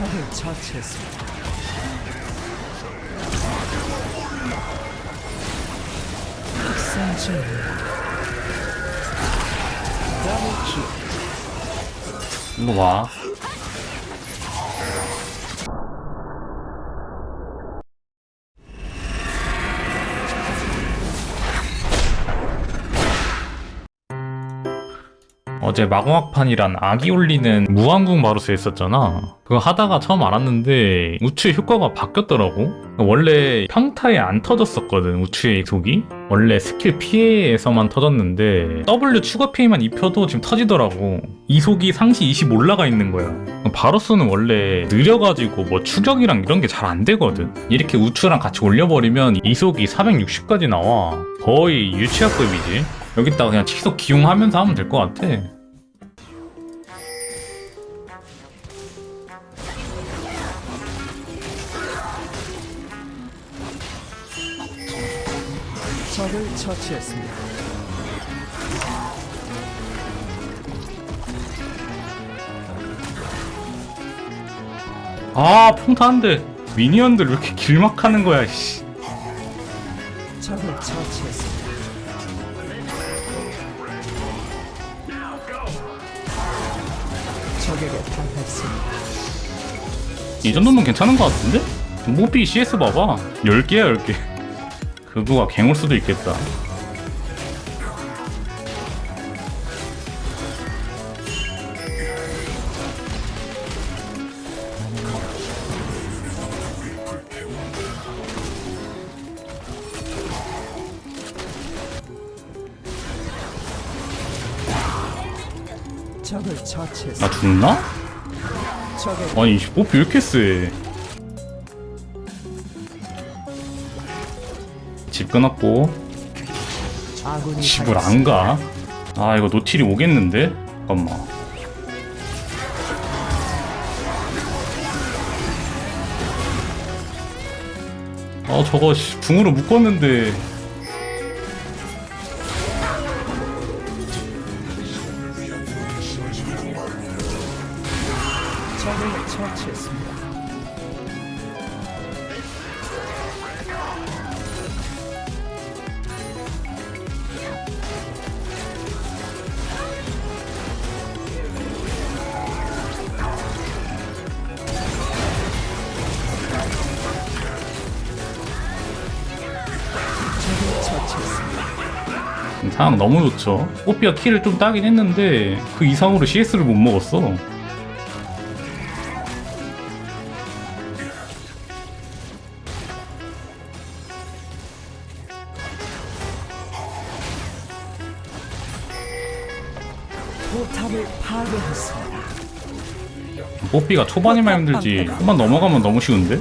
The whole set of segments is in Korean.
적을 처치했습니다. 학생 와. 어제 마공학판이란 아기 올리는 무한궁 마루스 했었잖아. 그거 하다가 처음 알았는데 우추의 효과가 바뀌었더라고. 원래 평타에 안 터졌었거든, 우추의 속이. 원래 스킬 피해에서만 터졌는데 W 추가 피해만 입혀도 지금 터지더라고. 이속이 상시 20 올라가 있는 거야. 바로스는 원래 느려가지고 뭐 추격이랑 이런 게 잘 안 되거든. 이렇게 우추랑 같이 올려버리면 이속이 460까지 나와. 거의 유치학급이지. 여기다가 그냥 치속 기용하면서 하면 될 것 같아. 처치했습니다. 아 평타 한대 미니언들 왜 이렇게 길막하는 거야 씨. 적을 처치했습니다. 적에게 당했습니다. 이 정도면 괜찮은 것 같은데? 모피 CS 봐봐 10개야 10개 그거가 갱올 수도 있겠다 나. 죽나? 아니 모피 왜 이렇게 세? 끊었고 집을. 안 가? 아 이거 노틸이 오겠는데? 잠깐만 아 저거 씨, 붕으로 묶었는데 처치했습니다. 상황 너무 좋죠 뽀삐가 키를 좀 따긴 했는데 그 이상으로 CS를 못 먹었어 포탑을 파괴했습니다. 뽀삐가 초반이만 힘들지 초반 넘어가면 너무 쉬운데?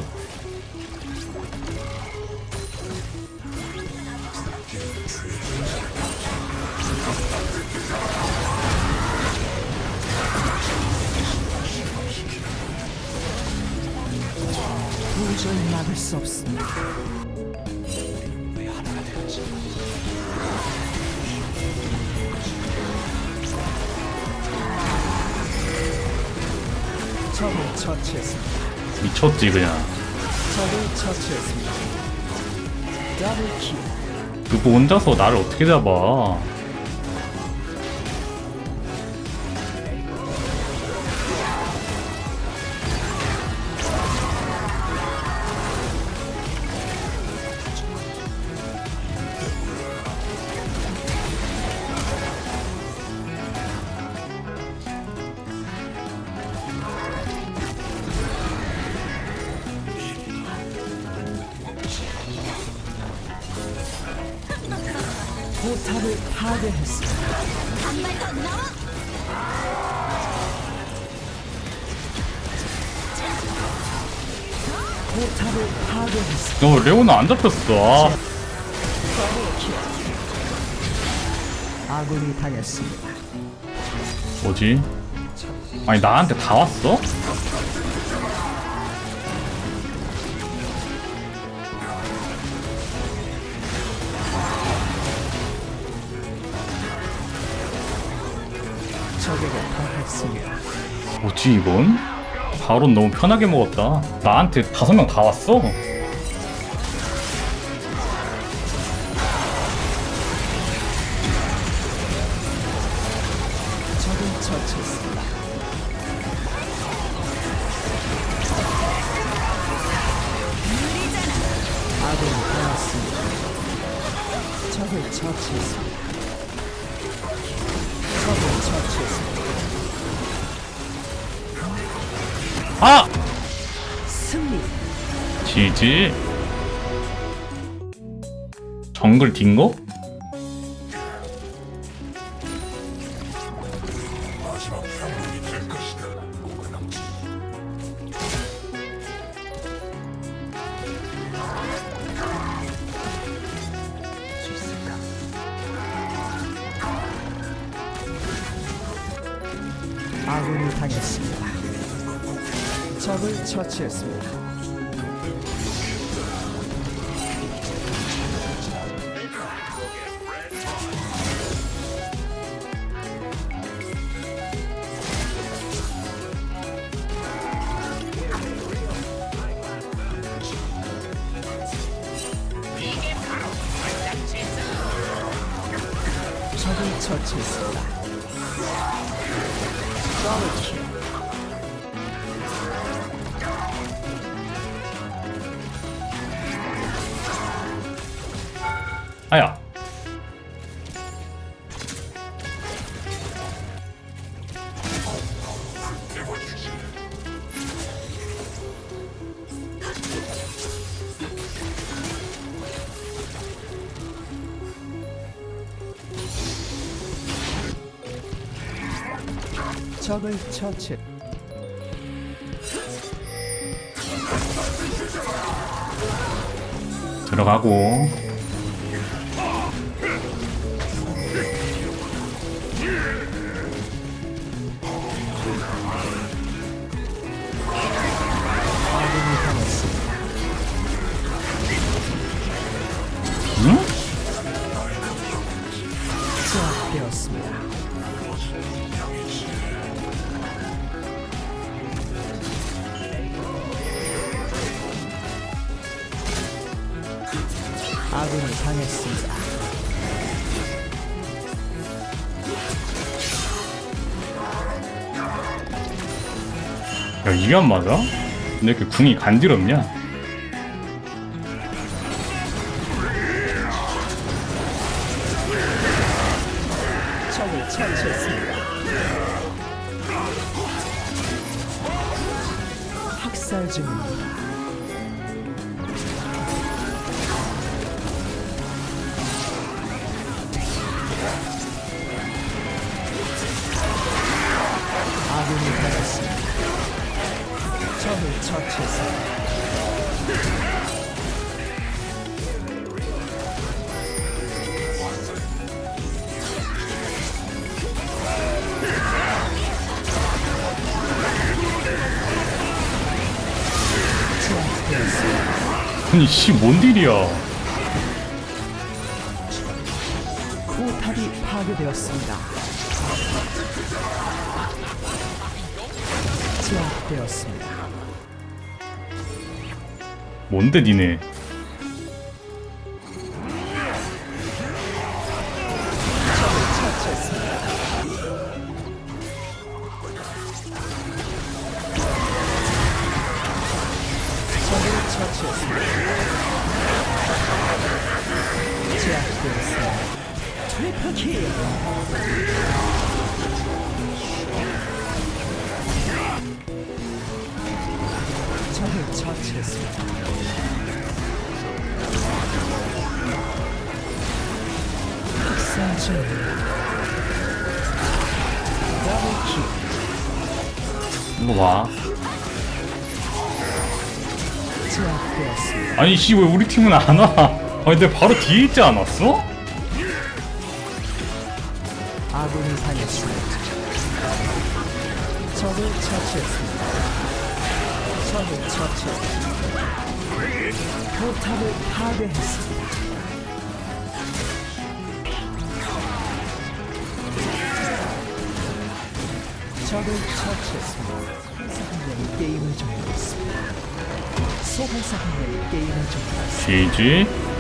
도저히 막을 수 없습니다. 적을 처치했습니다. 미쳤지 그냥 적을 처치했습니다. 더블 킬. 그거 혼자서 나를 어떻게 잡아 파괴했습니다. 포탑을 파괴했습니다. 어 레오나 안 잡혔어 아. 아군이 당했습니다. 뭐지? 아니 나한테 다 왔어? 당했습니다. 뭐지 이건? 바론 너무 편하게 먹었다. 나한테 다섯 명 다 왔어. 적을 처치했습니다. 아군이 당했습니다. 적을 처치했습니다. 적을 처치했습니다. 아! 승리. 지지. 정글 딩거? 아군이 당했습니다. 적을 처치했습니다. 적을 처치했습니다. 적을 처치. 들어가고. 아군이 당했습니다. 야, 이게 안 맞아? 근데 이렇게 궁이 간지럽냐? 적을 처치했습니다. 학살 중입니다. 적을. 제압되었습니다. 아니, 씨, 뭔 딜이야. 포탑이 파괴되었습니다. 제압되었습니다. 뭔데, 니네. 처치했습니다. 중입니다. 더블킬! 이거 봐. 제압되었습니다. 아니, 씨, 왜 우리 팀은 안 와? 아니, 근데 바로 뒤에 있지 않았어? 아군이 당했습니다. 적을 처치했습니다. 적을 처치했습니다. 포탑을 파괴했습니다. 적을 처치했습니다. 게임을 종료했습니다. 명이 게임을 종료했습니다.